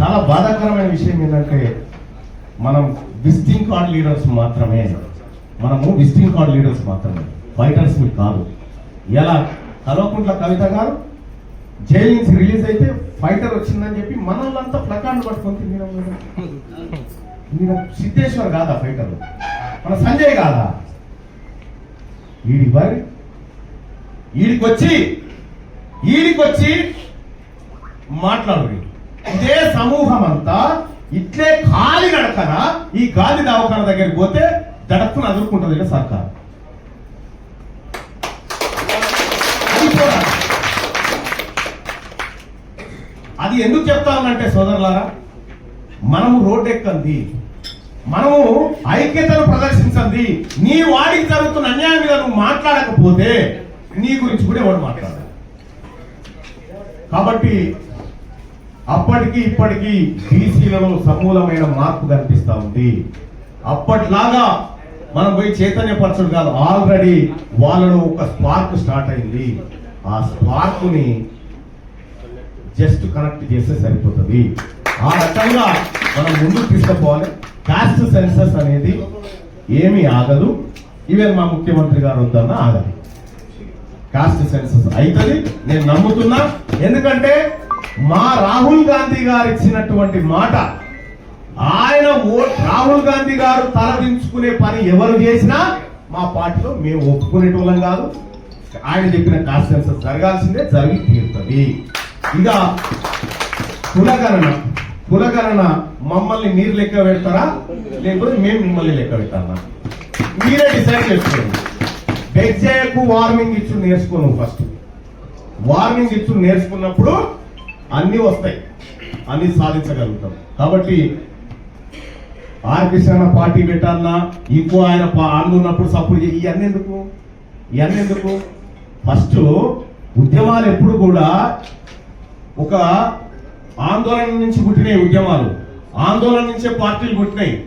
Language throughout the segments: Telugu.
చాలా బాధాకరమైన విషయం ఏంటంటే మనం విజిటింగ్ కార్డ్ లీడర్స్ మాత్రమే. మనము విజిటింగ్ కార్డ్ లీడర్స్ మాత్రమే. ఫైటర్స్ మీకు కాదు. ఎలా? కల్వకుంట్ల కవిత గారు జైలు నుంచి రిలీజ్ అయితే ఫైటర్ వచ్చిందని చెప్పి మనల్లంతా ప్లకాండ్ పట్టుకొని మీరు సిద్ధేశ్వర్ కాదా ఫైటర్? మన సంజయ్ కాదా? వీడి వారి వీడికొచ్చి వీడికొచ్చి మాట్లాడు ఇదే సమూహం అంతా ఇట్లే కాలి నడకన ఈ గాలి దవాఖాన దగ్గరికి పోతే దడప్పును అదురుకుంటుంది ఇక సర్కార్. అది అది ఎందుకు చెప్తానంటే సోదరులారా మనము రోడ్డు ఎక్కంది మనము ఐక్యతను ప్రదర్శించండి నీ వాడికి జరుగుతున్న అన్యాయం మీద నువ్వు మాట్లాడకపోతే నీ గురించి కూడా ఎవడు మాట్లాడాలి కాబట్టి అప్పటికి ఇప్పటికీ బీసీలలో సమూలమైన మార్పు కనిపిస్తూ ఉంది. అప్పట్లాగా మనం పోయి చైతన్యపరచడం కాదు ఆల్రెడీ వాళ్ళలో ఒక స్పార్క్ స్టార్ట్ అయింది. ఆ స్పార్క్ని జస్ట్ కనెక్ట్ చేస్తే సరిపోతుంది. ఆ రకంగా మనం ముందుకు తీసుకుపోవాలి. కాస్ట్ సెన్సస్ అనేది ఏమీ ఆగదు. ఈవెన్ మా ముఖ్యమంత్రి గారు వద్దన్న ఆగదు. కాస్ట్ సెన్సస్ అవుతుంది నేను నమ్ముతున్నా. ఎందుకంటే మా రాహుల్ గాంధీ గారు ఇచ్చినటువంటి మాట ఆయన రాహుల్ గాంధీ గారు తలదించుకునే పని ఎవరు చేసినా మా పార్టీలో మేము ఒప్పుకునేటోళ్ళం కాదు. ఆయన చెప్పిన కాస్ట్ జరగాల్సిందే జరిగి తీరుతుంది. ఇక కులగణన కులగణన మమ్మల్ని మీరు లెక్క పెడతారా? లేకపోతే మేము మిమ్మల్ని లెక్క పెడతారా మీరే డిసైడ్ చేసుకోండి. బెగ్జేయకు వార్నింగ్ ఇచ్చు నేర్చుకో ఫస్ట్ వార్నింగ్ ఇచ్చు నేర్చుకున్నప్పుడు అన్నీ వస్తాయి. అన్ని సాధించగలుగుతాం. కాబట్టి ఆర్ పార్టీ పెట్టాలన్నా ఇంకో ఆయన పా- అన్నున్నప్పుడు సపోర్ట్ చేయి. ఇవన్నీ ఎందుకు? ఇవన్నీ ఎందుకు? ఫస్ట్ ఉద్యమాలు ఎప్పుడు కూడా ఒక ఆందోళన నుంచి పుట్టినాయి ఉద్యమాలు. ఆందోళన నుంచే పార్టీలు పుట్టినాయి.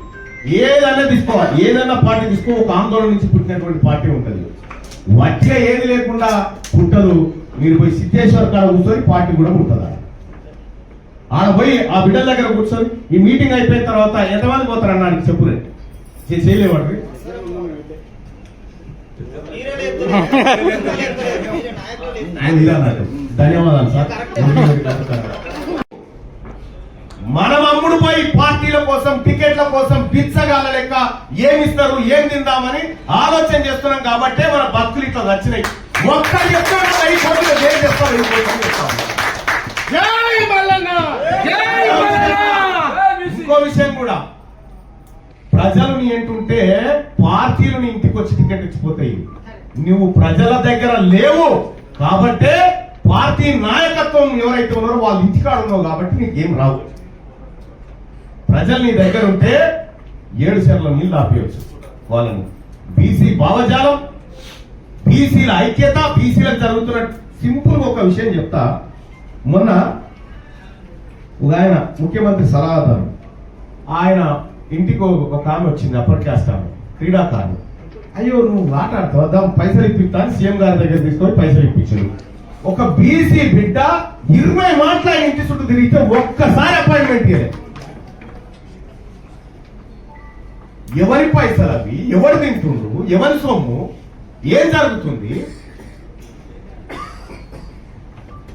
ఏదైనా తీసుకోవాలి. ఏదైనా పార్టీ తీసుకో ఒక ఆందోళన నుంచి పుట్టినటువంటి పార్టీ ఉంటుంది. వచ్చే ఏది లేకుండా పుట్టదు. మీరు పోయి సిద్ధేశ్వర్ కాడ కూర్చొని పార్టీ కూడా ఉంటుందా ఆడ పోయి ఆ బిడ్డల దగ్గర కూర్చొని ఈ మీటింగ్ అయిపోయిన తర్వాత ఎంతమంది పోతారు అన్నాడు చెప్పురే చే- చేయలేవాడు ధన్యవాదాలు సార్. మనం అమ్ముడు పోయి పార్టీల కోసం టికెట్ల కోసం పిచ్చగాల లెక్క ఏమిస్తారు ఏం తిందామని ఆలోచన చేస్తున్నాం కాబట్టే మన బతుకులు ఇట్లా వచ్చినాయి ఒక్కరు ఏం చేస్తాం ఇంకో విషయం కూడా. ప్రజలు నీ ఏంటుంటే పార్టీలు నీ ఇంటికి వచ్చి టికెట్ ఇచ్చిపోతాయి. నువ్వు ప్రజల దగ్గర లేవు కాబట్టి పార్టీ నాయకత్వం ఎవరైతే ఉన్నారో వాళ్ళ ఇంటికాడ ఉన్నావు కాబట్టి నీకేం రావు. ప్రజలు నీ దగ్గర ఉంటే ఏడు సెర్ల నీళ్ళు ఆపేయచ్చు. వాళ్ళని బీసీ భావజాలం బీసీల ఐక్యత బీసీలకు జరుగుతున్న సింపుల్ ఒక విషయం చెప్తా. మొన్న ఒక ఆయన ముఖ్యమంత్రి సలహాదారు. ఆయన ఇంటికి ఒక- ఆమె వచ్చింది అప్పర్ క్లాస్ ఆమె క్రీడాకారులు అయ్యో నువ్వు మాట్లాడతావు దాని పైసలు ఇప్పిస్తాను సీఎం గారి దగ్గర తీసుకొని పైసలు ఇప్పించాడు. ఒక బీసీ బిడ్డ ఇరవై మాటల ఇంటి చుట్టూ తిరిగితే ఒక్కసారి అపాయింట్మెంట్ ఇవ్వలేదు ఎవరి పైసలు అవి? ఎవరు తింటుండ్రు? ఎవరి సొమ్ము? ఏం జరుగుతుంది?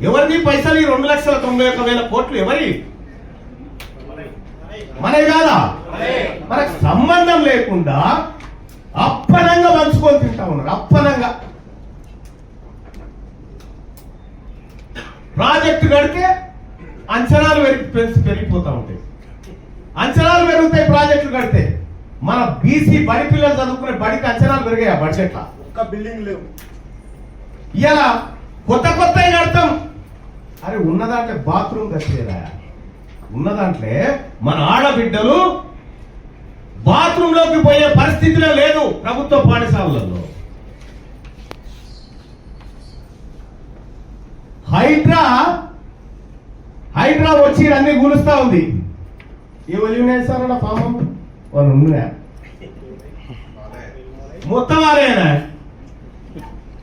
ఎవరిది పైసలు? ఈ రెండు లక్షల తొంభై ఒక్క వేల కోట్లు ఎవరి? మనవి కాదా? మనకు సంబంధం లేకుండా అప్పనంగా పంచుకొని తింటా ఉన్నారు అప్పనంగా. ప్రాజెక్టు కడితే అంచనాలు పెరిగి పెరిగిపోతా ఉంటాయి. అంచనాలు పెరుగుతాయి ప్రాజెక్టులు కడితే. మన బీసీ బడి పిల్లలు చదువుకునే బడికి అంచనాలు పెరిగాయి ఆ బడ్జెట్లో. ఒక్క బిల్డింగ్ లేవు. ఇలా కొత్త కొత్త కడతాం అరే ఉన్నదాంట్లో బాత్రూమ్ కట్టేదా ఉన్న దాంట్లో మన ఆడబిడ్డలు బాత్రూంలోకి పోయే పరిస్థితిలో లేదు ప్రభుత్వ పాఠశాలలో హైడ్రా హైడ్రా వచ్చి అన్ని గులుస్తా ఉంది. ఏ ఒలివినాయి సార్ అన్న పాపం? వాళ్ళు ఉన్నాయా మొత్తం వారేనా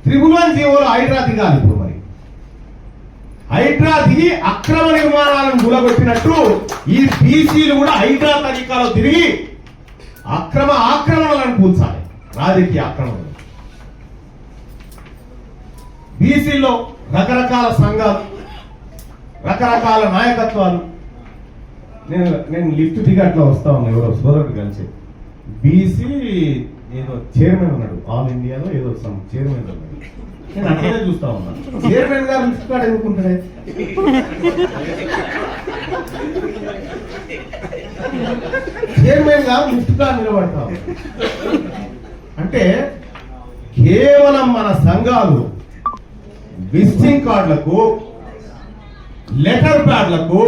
త్రిభువన్ జీవోలో హైడ్రా దిగాలి ఇప్పుడు. హైడ్రా దిగి అక్రమ నిర్మాణాలను కూలగొట్టినట్టు ఈ బీసీలు కూడా హైడ్రా తనిఖాలో తిరిగి అక్రమ ఆక్రమణలను కూల్చాలి. రాజకీయ ఆక్రమణలు. బీసీలో రకరకాల సంఘాలు రకరకాల నాయకత్వాలు. నేను నేను లిఫ్ట్ దిగి అట్లా వస్తా ఉన్నా ఎవరో సోదరుడు కలిసి. బీసీ ఏదో చైర్మన్ ఉన్నాడు. ఆల్ ఇండియాలో ఏదో సమ్ చైర్మన్ ఉన్నాడు. నేను అక్కడే చూస్తా ఉన్నాను. చైర్మన్ గారు లిఫ్ట్ కార్డ్ చైర్మన్ గారు లిఫ్ట్ కార్డ్ అంటే కేవలం మన సంఘాలు విజిటింగ్ కార్డులకు లెటర్ ప్యాడ్లకు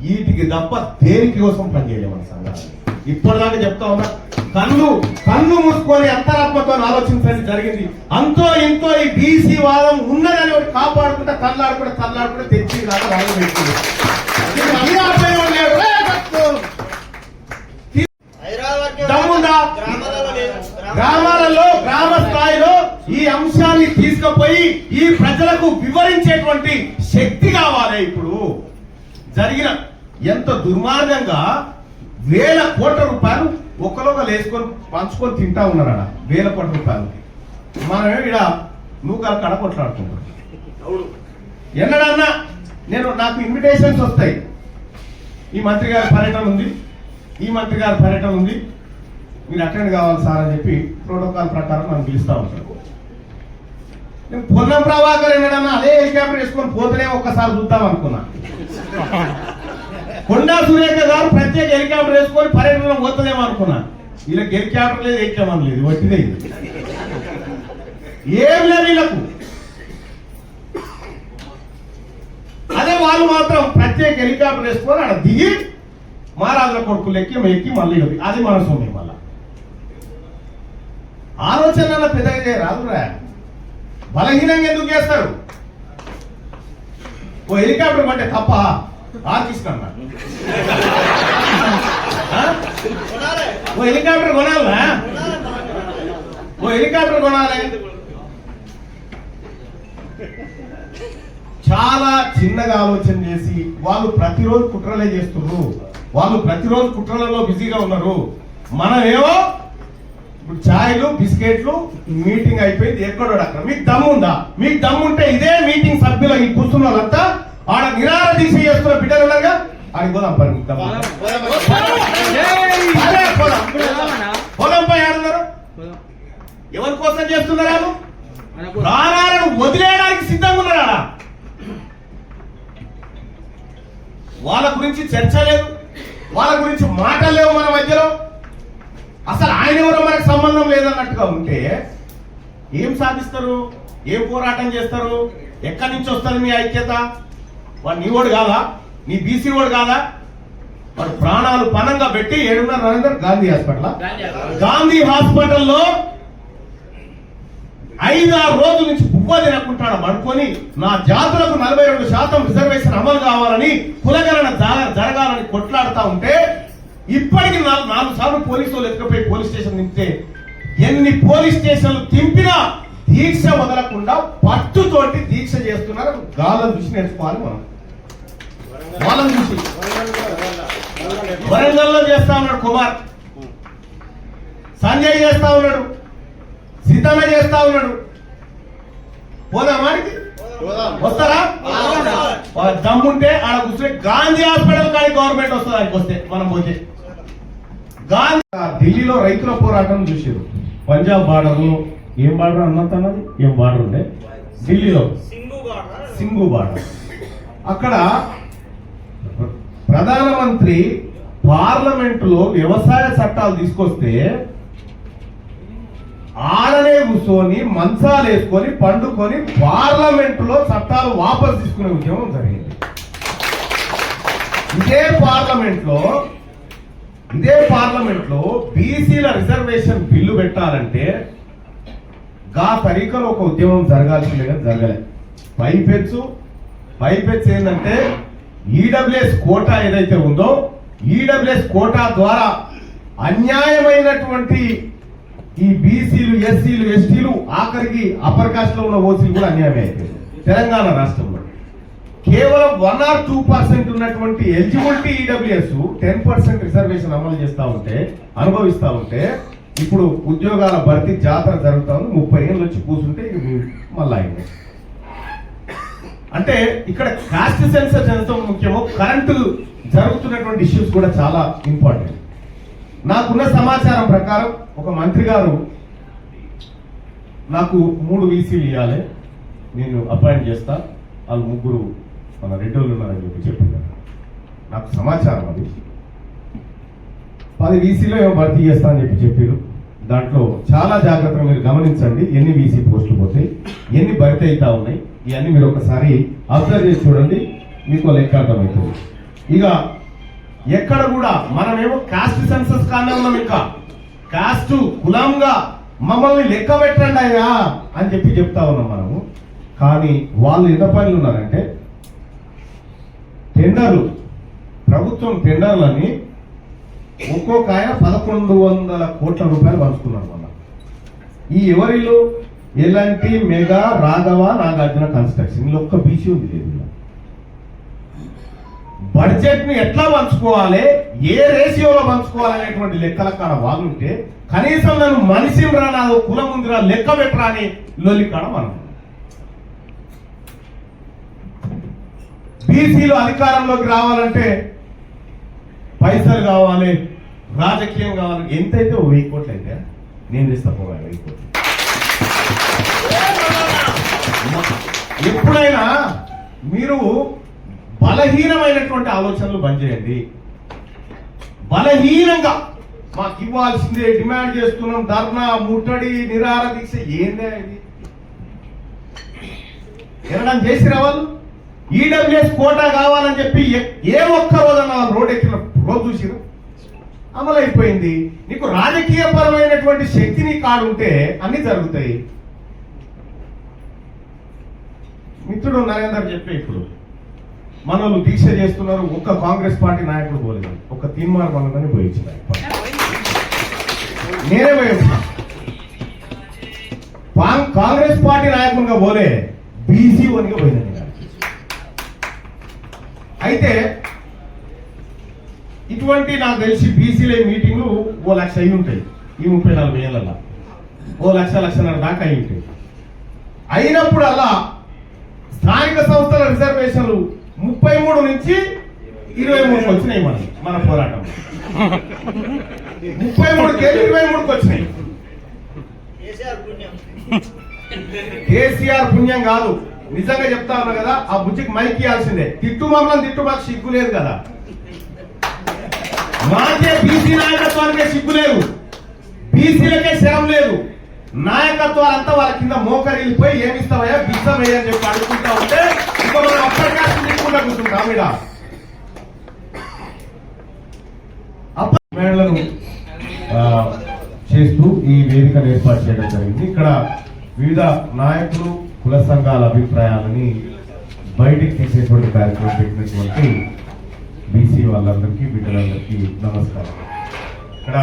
వీటికి తప్ప దేనికి కోసం పనిచేయలేము మన సంఘాలు. ఇప్పటిదాకా చెప్తా ఉన్నా కన్ను కన్ను మూసుకొని అంతరాత్మతో ఆలోచించడం జరిగింది. అంతో ఇంతో ఈ బీసీ వాదం ఉన్నదని ఒకటి కాపాడుకుంటే తల్లాడుకుంటే తల్లాడుకుంటే తెచ్చి దాకా వాళ్ళు పెట్టింది గ్రామాలలో గ్రామ స్థాయిలో ఈ అంశాన్ని తీసుకుపోయి ఈ ప్రజలకు వివరించేటువంటి శక్తి కావాలి ఇప్పుడు. జరిగిన ఎంత దుర్మార్గంగా వేల కోట్ల రూపాయలు ఒక్కలోగా వేసుకొని పంచుకొని తింటా ఉన్నారట వేల కోట్ల రూపాయలు మనం ఇక్కడ నూకాలు కడ కొట్లాడుకుంటాం ఎన్నడన్నా నేను నాకు ఇన్విటేషన్స్ వస్తాయి. ఈ మంత్రి గారి పర్యటన ఉంది. ఈ మంత్రి గారి పర్యటన ఉంది. మీరు అటెండ్ కావాలి సార్ అని చెప్పి ప్రోటోకాల్ ప్రకారం మనం పిలుస్తూ ఉంటాం. నేను పొన్నం ప్రభాకర్ ఎన్నడన్నా అదే హెలికాప్టర్ వేసుకొని పోతేనే ఒక్కసారి చూద్దాం అనుకున్నా. కొండా సురేఖ గారు ప్రత్యేక హెలికాప్టర్ వేసుకొని పర్యటన పోతుందేమో అనుకున్నా. వీళ్ళకి హెలికాప్టర్ లేదు ఎక్కామని లేదు వట్టిదే ఏం లేదు వీళ్ళకు. అదే వాళ్ళు మాత్రం ప్రత్యేక హెలికాప్టర్ వేసుకొని అక్కడ దిగి మహారాజుల కొడుకు ఎక్కి ఎక్కి మళ్ళీ అది మన సొమ్మే మళ్ళా. ఆలోచన పెద్దగా రాదురా బలహీనంగా ఎందుకు చేస్తారు? ఓ హెలికాప్టర్ అంటే తప్ప ఆర్టిస్ట్ ఓ హెలికాప్టర్ కొనాలా ఓ హెలికాప్టర్ కొనాలి. చాలా చిన్నగా ఆలోచన చేసి వాళ్ళు ప్రతిరోజు కుట్రలే చేస్తున్నారు. వాళ్ళు ప్రతిరోజు కుట్రలలో బిజీగా ఉన్నారు. మనమేమో ఇప్పుడు ఛాయ్లు బిస్కెట్లు మీటింగ్ అయిపోయింది. ఎక్కడో అక్కడ? మీకు దమ్ముందా? మీకు దమ్ముంటే ఇదే మీటింగ్ సభ్యులు ఈ కూర్చున్న వాళ్ళంతా ఆడ నిరార దీక్ష చేస్తున్న బిడ్డలు ఉన్నారుగా? ఆడికి పోదాం పని మీకు దమ్ము ఉందా? అదే పోదాం. పోదాం పై ఆడున్నారు ఎవరి కోసం చేస్తున్నారు ప్రాణాలను వదిలేయడానికి సిద్ధంగా ఉన్నారు? వాళ్ళ గురించి చర్చ లేదు. వాళ్ళ గురించి మాటలు లేవు మన మధ్యలో. అసలు ఆయన ఎవరో మనకు సంబంధం లేదన్నట్టుగా ఉంటే ఏం సాధిస్తారు? ఏం పోరాటం చేస్తారు? ఎక్కడి నుంచి వస్తుంది మీ ఐక్యత? వాడు నీ ఓడు కాదా? నీ బీసీ ఓడు కాదా? వాడు ప్రాణాలు పనంగా పెట్టి ఏడున్నర నరేందర్ గాంధీ హాస్పిటల్? గాంధీ హాస్పిటల్లో ఐదారు రోజుల నుంచి బువ్వ తినకుంటాడు పడుకొని నా జాతులకు నలభై రెండు శాతం రిజర్వేషన్ అమలు కావాలని కులగణన జర- జరగాలని కొట్లాడుతా ఉంటే ఇప్పటికి నాలుగు నాలుగు సార్లు పోలీసు వాళ్ళు ఎత్తుకపోయి పోలీస్ స్టేషన్ నింపితే ఎన్ని పోలీస్ స్టేషన్లు తింపినా దీక్ష వదలకుండా పట్టుతోటి దీక్ష చేస్తున్నారు. గాలను చూసి నేర్చుకోవాలి మనం. వాళ్ళని చూసి. వరంగల్లో చేస్తా ఉన్నాడు కుమార్. సంజయ్ చేస్తా ఉన్నాడు. సీతమ్మ చేస్తా ఉన్నాడు. పోదామా? వస్తారా? దమ్ముంటే ఆడ కూర్చొని గాంధీ హాస్పిటల్ కానీ గవర్నమెంట్ వస్తుంది ఆయనకి వస్తే మనం పోతే. గాంధీ ఢిల్లీలో రైతుల పోరాటం చూసారు పంజాబ్ బార్డర్ ఏం బార్డర్ అన్నంత అన్నది? ఏం బార్డర్ ఉండే ఢిల్లీలో సింగు బార్డర్ అక్కడ ప్రధానమంత్రి పార్లమెంటులో వ్యవసాయ చట్టాలు తీసుకొస్తే ఆడనే కూర్చొని మంచాలు వేసుకొని పండుకొని పార్లమెంటులో చట్టాలు వాపసు తీసుకునే ఉద్యమం జరిగింది. ఇదే పార్లమెంట్లో ఇదే పార్లమెంట్లో బీసీల రిజర్వేషన్ బిల్లు పెట్టాలంటే గా తరీకలో ఒక ఉద్యమం జరగాల్సిందే కానీ జరగలే. పైపెచ్చు పైపెచ్చు ఏంటంటే ఈడబ్ల్యూఎస్ కోటా ఏదైతే ఉందో ఈడబ్ల్యూఎస్ కోటా ద్వారా అన్యాయమైనటువంటి ఈ బీసీలు ఎస్సీలు ఎస్టీలు ఆఖరికి అప్పర్ కాస్ట్లో ఉన్న ఓసీలు కూడా అన్యాయం అయిపోయింది తెలంగాణ రాష్ట్రంలో. కేవలం వన్ ఆర్ టూ పర్సెంట్ ఉన్నటువంటి eligibility EWS ten percent reservation అమలు చేస్తూ ఉంటే అనుభవిస్తూ ఉంటే ఇప్పుడు ఉద్యోగాల భర్తీ జాతర జరుగుతా ఉంది ముప్పై ఏళ్ళు వచ్చి కూర్చుంటే మళ్ళా మళ్ళీ అయింది అంటే ఇక్కడ కాస్ట్ సెన్సర్ ఎంత ముఖ్యమో కరెంటు జరుగుతున్నటువంటి ఇష్యూస్ కూడా చాలా ఇంపార్టెంట్ నాకున్న సమాచారం ప్రకారం ఒక మంత్రి గారు నాకు మూడు వీసీలు ఇవ్వాలి నేను అపాయింట్ చేస్తా. వాళ్ళు ముగ్గురు మన రెడ్డి వాళ్ళు ఉన్నారని చెప్పి చెప్పింది నాకు సమాచారం అది. పది వీసీలో ఏమో భర్తీ చేస్తా అని చెప్పి చెప్పారు. దాంట్లో చాలా జాగ్రత్తగా మీరు గమనించండి. ఎన్ని వీసీ పోస్టులు పోతాయి ఎన్ని భర్తీ అవుతా ఉన్నాయి ఇవన్నీ మీరు ఒకసారి అబ్జర్వ్ చేసి చూడండి. మీకు లెక్క అర్థమవుతుంది. ఇక ఎక్కడ కూడా మనమేమో కాస్ట్ సెన్సస్ కానే ఉన్నాం ఇంకా. కాస్ట్ కులంగా మమ్మల్ని లెక్క పెట్టండి అయ్యా అని చెప్పి చెప్తా ఉన్నాం మనము. కానీ వాళ్ళు ఎంత పనులు ఉన్నారంటే టెండర్లు ప్రభుత్వం టెండర్లని ఇంకొక ఆయన పదకొండు వందల కోట్ల రూపాయలు పంచుకున్నారు మొన్న. ఈ ఎవరిలో ఎలాంటి మెగా రాఘవ నాగార్జున కన్స్ట్రక్షన్ ఇలా ఒక్క బీసీ ఉంది లేదు బడ్జెట్ని ఎట్లా పంచుకోవాలి? ఏ రేషియోలో పంచుకోవాలనేటువంటి లెక్కల కాడ వాగుంటే కనీసం నన్ను మనిషిని రా నా కులం ఉందిరా లెక్క పెట్టరా అని లొల్లి కాడ మనం. బీసీలు అధికారంలోకి రావాలంటే పైసలు కావాలి రాజకీయం కావాలి ఎంతైతే ఓ వెయ్యి కోట్లు అయితే నేను ఇస్తా వెయ్యి కోట్లు. ఎప్పుడైనా మీరు బలహీనమైనటువంటి ఆలోచనలు బంద్ చేయండి. బలహీనంగా మాకు ఇవ్వాల్సిందే డిమాండ్ చేస్తున్నాం ధర్నా ముట్టడి నిరార దీక్ష ఏందే ఇది? ఎనడం చేసి రావాలి ఈడబ్ల్యూఎస్ కోటా కావాలని చెప్పి ఏ- ఒక్క రోజన్నా రోడ్ ఎక్కిన రోజు చూసిరా అమలైపోయింది. నీకు రాజకీయ పరమైనటువంటి శక్తి కాడుంటే అన్ని జరుగుతాయి. మిత్రుడు నరేందర్ చెప్పే ఇప్పుడు మనల్ని దీక్ష చేస్తున్నారు ఒక్క కాంగ్రెస్ పార్టీ నాయకుడు పోలేదు. ఒక్క తీర్మానం మనదని పోయించిన నేనే పాం- కాంగ్రెస్ పార్టీ నాయకునిగా పోలే బీసీ వనిగా పోయినా అయితే ఇటువంటి నాకు తెలిసి బీసీల మీటింగ్లు ఓ లక్ష అయి ఉంటాయి. ఈ ముప్పై నలభై ఏళ్ళ ఓ లక్ష లక్షన్నర దాకా అయి ఉంటాయి. అయినప్పుడు అలా స్థానిక సంస్థల రిజర్వేషన్లు ముప్పై మూడు నుంచి ఇరవై మూడుకి వచ్చినాయి మన మన పోరాటం. ముప్పై మూడుకి వెళ్ళి ఇరవై మూడుకి వచ్చినాయి. కేసీఆర్ పుణ్యం. కాదు. నిజంగా చెప్తా ఉన్నా కదా ఆ బుజ్జికి మైక్ ఇవ్వాల్సిందే. తిట్టు మమ్మల్ని తిట్టు మాకు సిగ్గు లేదు కదా. మాకే బీసీ నాయకత్వానికే సిగ్గు లేదు. బీసీలకే శరం లేదు. నాయకత్వాలంతా వాళ్ళ కింద మోకరిల్లిపోయి ఏమిస్తావయ్యా బిచ్చమయ్యా అని చెప్పి అడుగుకుంటా ఉంటే ఇంకా మనం అప్పటికే తిట్టుకుంటా కూర్చుంటాం ఇక్కడ చేస్తూ ఈ వేదికను ఏర్పాటు చేయడం జరిగింది. ఇక్కడ వివిధ నాయకులు కుల సంఘాల అభిప్రాయాలని బయటికి తీసేటువంటి కార్యక్రమం పెట్టినటువంటి బీసీ వాళ్ళందరికీ బిడ్డలందరికీ నమస్కారం. ఇక్కడ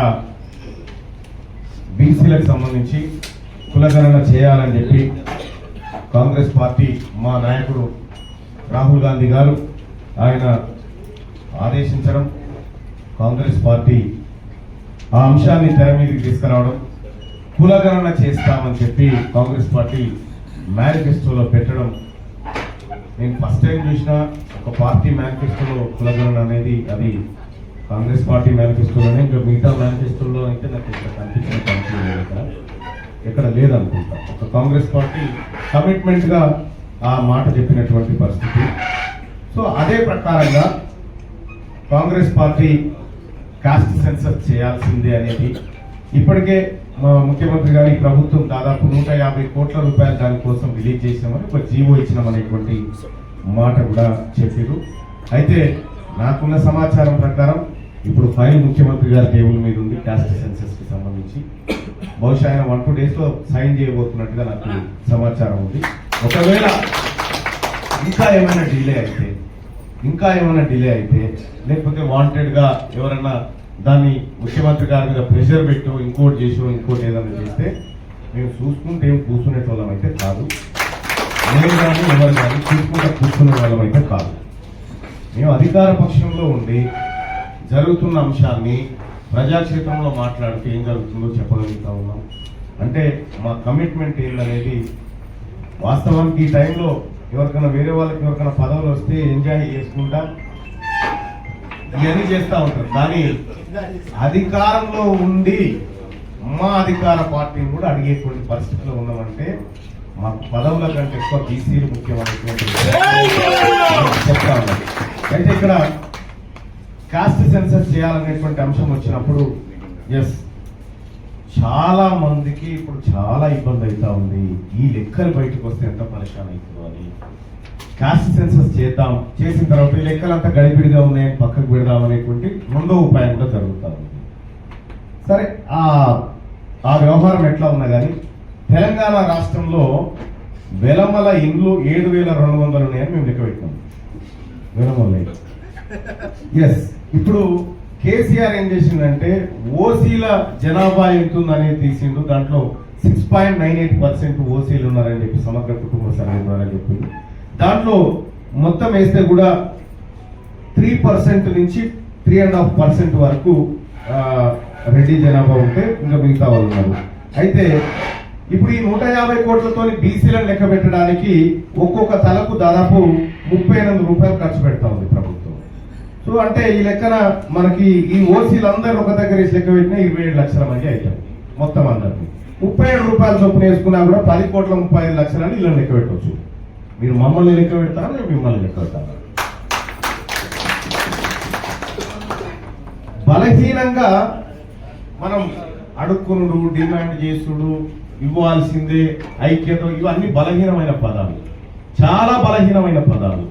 బీసీలకు సంబంధించి కులగణన చేయాలని చెప్పి కాంగ్రెస్ పార్టీ మా నాయకుడు రాహుల్ గాంధీ గారు ఆయన ఆదేశించడం కాంగ్రెస్ పార్టీ ఆ అంశాన్ని తెర మీదకి తీసుకురావడం కులగణన చేస్తామని చెప్పి కాంగ్రెస్ పార్టీ మేనిఫెస్టోలో పెట్టడం నేను ఫస్ట్ టైం చూసిన ఒక పార్టీ మేనిఫెస్టోలో కులగణన అనేది అది కాంగ్రెస్ పార్టీ మేనిఫెస్టోలోనే ఇంకా మిగతా మేనిఫెస్టోలో అయితే నాకు ఇక్కడ కనిపించిన కనిపించలేదు ఇక్కడ. ఎక్కడ లేదనుకుంటా. ఒక కాంగ్రెస్ పార్టీ కమిట్మెంట్గా ఆ మాట చెప్పినటువంటి పరిస్థితి. సో అదే ప్రకారంగా కాంగ్రెస్ పార్టీ కాస్ట్ సెన్సస్ చేయాల్సిందే అనేది ఇప్పటికే ముఖ్యమంత్రి గారి ప్రభుత్వం దాదాపు నూట యాభై కోట్ల రూపాయలు దానికోసం రిలీజ్ చేసామని ఒక జీవో ఇచ్చినామనేటువంటి మాట కూడా చెప్పారు. అయితే నాకున్న సమాచారం ప్రకారం ఇప్పుడు ఫైల్ ముఖ్యమంత్రి గారి టేబుల్ మీద ఉంది క్యాస్ట్ సెన్సెస్కి సంబంధించి. బహుశా ఆయన వన్ టూ డేస్లో సైన్ చేయబోతున్నట్టుగా నాకు సమాచారం ఉంది. ఒకవేళ ఇంకా ఏమైనా డిలే అయితే ఇంకా ఏమైనా డిలే అయితే లేకపోతే వాంటెడ్గా ఎవరైనా ఎవరన్నా దాన్ని ముఖ్యమంత్రి గారి మీద ప్రెషర్ పెట్టు ఇంకోటి చేసు ఇంకోటి ఏదైనా చేస్తే మేము చూసుకుంటే ఏం కూర్చునేటోళ్ళం అయితే కాదు. నేను కానీ ఎవరు కానీ చూసుకుంటే కూర్చునే వాళ్ళం అయితే కాదు. మేము అధికార పక్షంలో ఉండి జరుగుతున్న అంశాన్ని ప్రజాక్షేత్రంలో మాట్లాడితే ఏం జరుగుతుందో చెప్పగలుగుతా ఉన్నాం. అంటే మా కమిట్మెంట్ ఏందనేది వాస్తవానికి ఈ టైంలో ఎవరికైనా వేరే వాళ్ళకి ఎవరికైనా పదవులు వస్తే ఎంజాయ్ చేసుకుంటా ఇవన్నీ చేస్తూ ఉంటారు. కానీ అధికారంలో ఉండి మా అధికార పార్టీని కూడా అడిగేటువంటి పరిస్థితిలో ఉన్నామంటే మాకు పదవుల కంటే ఎక్కువ బీసీలు ముఖ్యమైనటువంటి చెప్తా ఉన్నాం. అయితే ఇక్కడ కాస్ట్ సెన్సస్ చేయాలనేటువంటి అంశం వచ్చినప్పుడు ఎస్ చాలా మందికి ఇప్పుడు చాలా ఇబ్బంది అవుతా ఉంది. ఈ లెక్కలు బయటకు వస్తే ఎంత పరిశాన్ అవుతుందో అని. క్యాస్ట్ సెన్సస్ చేద్దాం. చేసిన తర్వాత ఈ లెక్కలంతా గడిబిడిగా ఉన్నాయని పక్కకు పెడదాం అనేటువంటి రెండో ఉపాయం కూడా జరుగుతూ ఉంది. సరే ఆ ఆ వ్యవహారం ఎట్లా ఉన్నా కానీ తెలంగాణ రాష్ట్రంలో వెలమల ఇండ్లు ఏడు వేల రెండు వందలు ఉన్నాయని మేము లెక్క పెట్టాం వెలమల. ఎస్ ఇప్పుడు కేసీఆర్ ఏం చేసిందంటే ఓసీల జనాభా ఎంత ఉందనేది తీసిండు దాంట్లో six point nine eight percent ఓసీలు ఉన్నారని చెప్పి సమగ్ర కుటుంబ సర్వే ద్వారా చెప్పింది దాంట్లో మొత్తం వేస్తే కూడా త్రీ పర్సెంట్ నుంచి త్రీ అండ్ హాఫ్ పర్సెంట్ వరకు రెడ్డి జనాభా ఉంటే ఇంకా మిగతా వాళ్ళు ఉన్నారు. అయితే ఇప్పుడు ఈ నూట యాభై కోట్లతో బీసీలను లెక్క పెట్టడానికి ఒక్కొక్క తలకు దాదాపు ముప్పై ఎనిమిది రూపాయలు ఖర్చు పెడతా ఉంది ప్రభుత్వం. సో అంటే ఈ లెక్కన మనకి ఈ ఓసీలు అందరూ ఒక దగ్గర వేసి లెక్క పెట్టినా ఇరవై ఏడు లక్షల మంది అవుతారు మొత్తం అందరికి ముప్పై ఏడు రూపాయల చొప్పున వేసుకున్నా కూడా పది కోట్ల ముప్పై ఐదు లక్షలని ఇలా లెక్క పెట్టవచ్చు మీరు మమ్మల్ని లెక్క పెడతారా? నేను మిమ్మల్ని లెక్క పెడతారా బలహీనంగా మనం అడుక్కునుడు డిమాండ్ చేసుడు ఇవ్వాల్సిందే ఐక్యత ఇవన్నీ బలహీనమైన పదాలు. చాలా బలహీనమైన పదాలు.